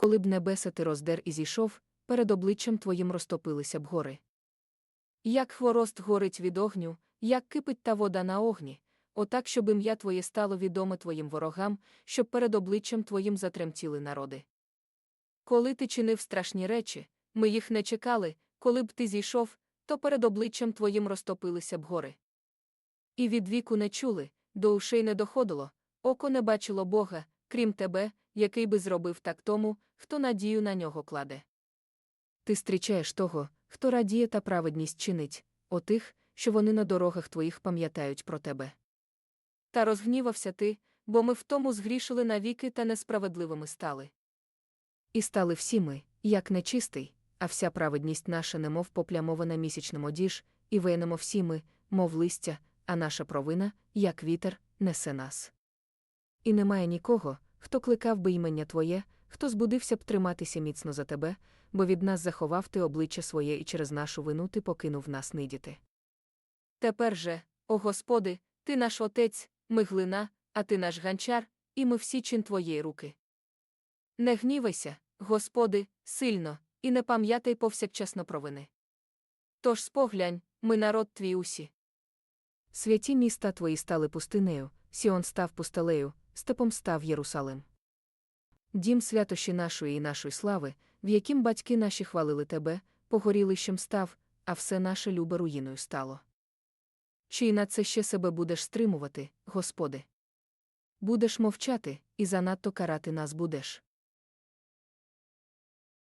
коли б небеса ти роздер і зійшов, перед обличчям твоїм розтопилися б гори. Як хворост горить від огню, як кипить та вода на огні, отак, щоб ім'я твоє стало відоме твоїм ворогам, щоб перед обличчям твоїм затремтіли народи. Коли ти чинив страшні речі, ми їх не чекали, коли б ти зійшов, то перед обличчям твоїм розтопилися б гори. І від віку не чули, до ушей не доходило, око не бачило Бога, крім тебе, який би зробив так тому, хто надію на нього кладе. Ти зустрічаєш того, хто радіє та праведність чинить, отих, що вони на дорогах твоїх пам'ятають про тебе. Та розгнівався ти, бо ми в тому згрішили навіки та несправедливими стали. І стали всі ми, як нечистий, а вся праведність наша немов поплямована місячним одіж, і вийнемо всі ми, мов листя, а наша провина, як вітер, несе нас. І немає нікого, хто кликав би імення Твоє, хто збудився б триматися міцно за тебе, бо від нас заховав ти обличчя своє і через нашу вину ти покинув нас нидіти. Тепер же, о Господи, ти наш отець, ми глина, а ти наш ганчар, і ми всі чин твоєї руки. Не гнівайся, Господи, сильно, і не пам'ятай повсякчасно провини. Тож споглянь, ми народ твій усі. Святі міста твої стали пустинею, Сіон став пустелею, степом став Єрусалим. Дім святощі нашої і нашої слави, в яким батьки наші хвалили тебе, погорілищем став, а все наше любе руїною стало. Чи й на це ще себе будеш стримувати, Господи? Будеш мовчати, і занадто карати нас будеш.